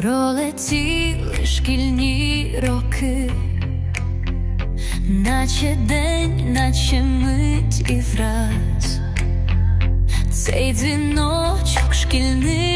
Пролетіли шкільні роки, наче день, наче мить і враз, цей дзвіночок шкільний.